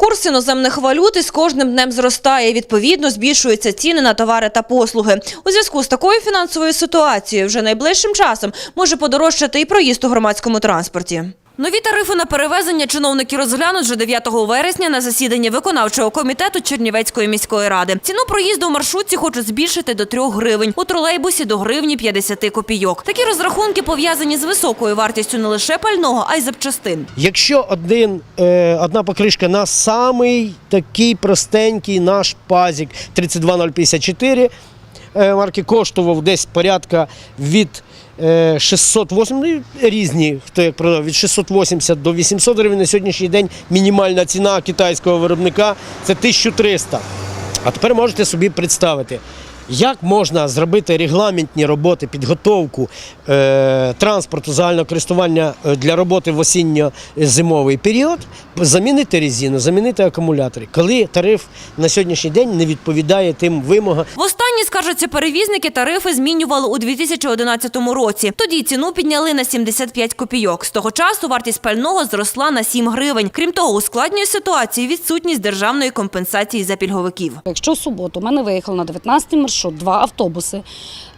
Курс іноземних валют із кожним днем зростає. Відповідно, збільшуються ціни на товари та послуги. У зв'язку з такою фінансовою ситуацією вже найближчим часом може подорожчати і проїзд у громадському транспорті. Нові тарифи на перевезення чиновники розглянуть вже 9 вересня на засіданні виконавчого комітету Чернівецької міської ради. Ціну проїзду в маршрутці хочуть збільшити до 3 гривень, у тролейбусі до гривні 50 копійок. Такі розрахунки пов'язані з високою вартістю не лише пального, а й запчастин. Якщо один, е, одна покришка на самий такий простенький наш пазік 32054 е, марки коштував десь порядка від е, 608, ну, різні, хто як продав, від 680 до 800 гривень на сьогоднішній день мінімальна ціна китайського виробника це 1300. А тепер можете собі представити, як можна зробити регламентні роботи, підготовку е, транспорту загального користування е, для роботи в осінньо-зимовий період, замінити резину, замінити акумулятори, коли тариф на сьогоднішній день не відповідає тим вимогам. Востаннє, скаржаться перевізники, тарифи змінювали у 2011 році. Тоді ціну підняли на 75 копійок. З того часу вартість пального зросла на 7 гривень. Крім того, ускладнює ситуацію відсутність державної компенсації за пільговиків. Якщо в суботу мене виїхало на 19 маршрут два автобуси,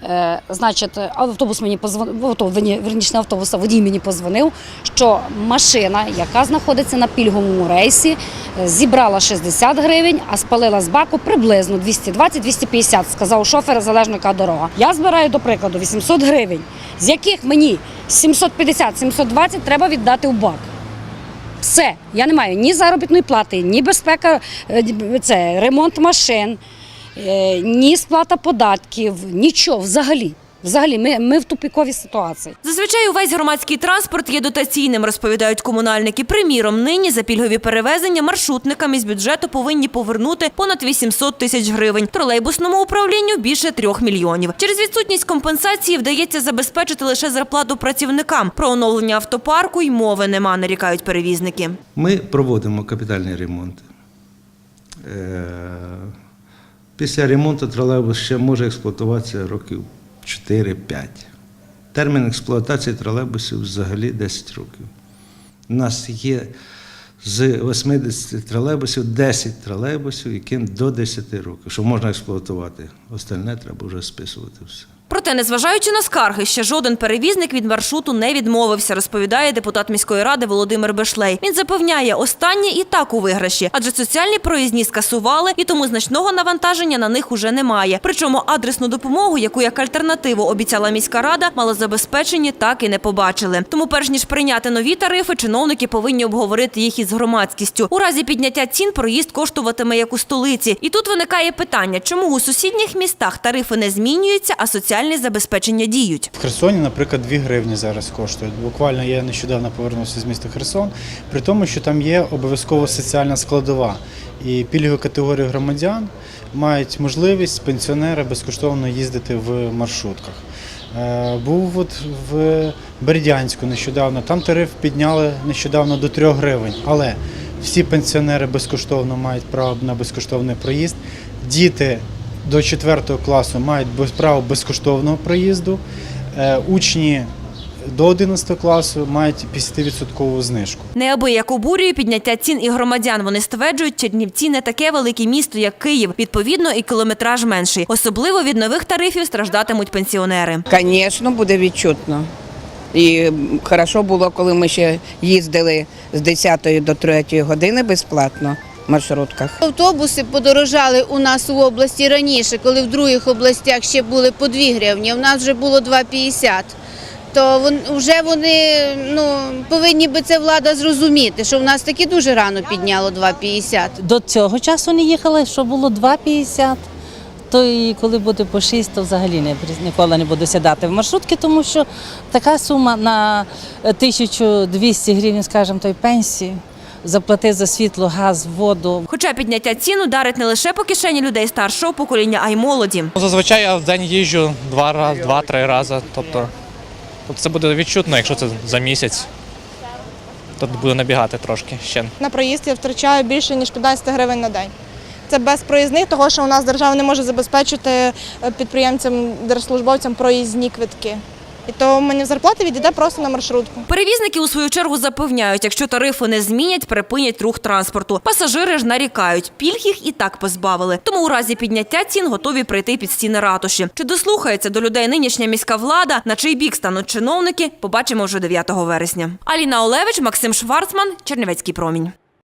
е, значить, автобус мені позвонив, верніше не автобус, водій мені позвонив, що машина, яка знаходиться на пільговому рейсі, е, зібрала 60 гривень, а спалила з баку приблизно 220-250, сказав шофер, залежно яка дорога. Я збираю, до прикладу, 800 гривень, з яких мені 750-720 треба віддати в бак. Все, я не маю ні заробітної плати, ні безпека, е, це ремонт машин, е, ні сплата податків, нічого взагалі. Взагалі, ми, ми в тупіковій ситуації. Зазвичай увесь громадський транспорт є дотаційним, розповідають комунальники. Приміром, нині за пільгові перевезення маршрутникам із бюджету повинні повернути понад 800 тисяч гривень. Тролейбусному управлінню більше трьох мільйонів. Через відсутність компенсації вдається забезпечити лише зарплату працівникам. Про оновлення автопарку й мови нема, нарікають перевізники. Ми проводимо капітальні ремонти. Е, Після ремонту тролейбус ще може експлуатуватися років 4-5. Термін експлуатації тролейбусів взагалі 10 років. У нас є з 80 тролейбусів 10 тролейбусів, яким до 10 років, що можна експлуатувати. Остальне треба вже списувати все. Проте, незважаючи на скарги, ще жоден перевізник від маршруту не відмовився, розповідає депутат міської ради Володимир Бешлей. Він запевняє, останнє і так у виграші, адже соціальні проїзні скасували, і тому значного навантаження на них уже немає. Причому адресну допомогу, яку як альтернативу обіцяла міська рада, малозабезпечені так і не побачили. Тому, перш ніж прийняти нові тарифи, чиновники повинні обговорити їх із громадськістю. У разі підняття цін проїзд коштуватиме як у столиці. І тут виникає питання, чому у сусідніх містах тарифи не змінюються, а соціальні забезпечення діють. В Херсоні, наприклад, 2 гривні зараз коштують. Буквально я нещодавно повернувся з міста Херсон, при тому, що там є обов'язково соціальна складова. І пільгові категорії громадян мають можливість пенсіонери безкоштовно їздити в маршрутках. Е, Був от в Бердянську нещодавно, там тариф підняли нещодавно до 3 гривень, але всі пенсіонери безкоштовно мають право на безкоштовний проїзд. Діти до 4 класу мають право безкоштовного проїзду. Е, Учні до 11 класу мають 50% знижку. Неабияк обурює підняття цін і громадян. Вони стверджують, Чернівці не таке велике місто, як Київ. Відповідно, і кілометраж менший. Особливо від нових тарифів страждатимуть пенсіонери. Звісно, буде відчутно. І хорошо було, коли ми ще їздили з 10 до 3 години безплатно маршрутках. Автобуси подорожали у нас у області раніше, коли в других областях ще були по 2 гривні, у нас вже було 2,50. То вже вони ну, повинні би це влада зрозуміти, що в нас таки дуже рано підняло 2,50. До цього часу не їхали, що було 2,50. То і коли буде по 6, то взагалі не, ніколи не буду сідати в маршрутки, тому що така сума на 1200 гривень, скажімо, той пенсії, заплати за світло, газ, воду. Хоча підняття цін ударить не лише по кишені людей старшого покоління, а й молоді. Ну, Зазвичай я в день їжджу два рази, два-три рази. Тобто, тобто це буде відчутно, якщо це за місяць. То буде набігати трошки ще. На проїзд я втрачаю більше ніж 15 гривень на день. Це без проїзних, того що у нас держава не може забезпечити е, підприємцям, держслужбовцям проїзні квитки. І то мені зарплата відійде просто на маршрутку. Перевізники у свою чергу запевняють, якщо тарифи не змінять, припинять рух транспорту. Пасажири ж нарікають, пільг їх і так позбавили. Тому у разі підняття цін готові прийти під стіни ратуші. Чи дослухається до людей нинішня міська влада, на чий бік стануть чиновники, побачимо вже 9 вересня. Аліна Олевич, Максим Шварцман, Чернівецький промінь.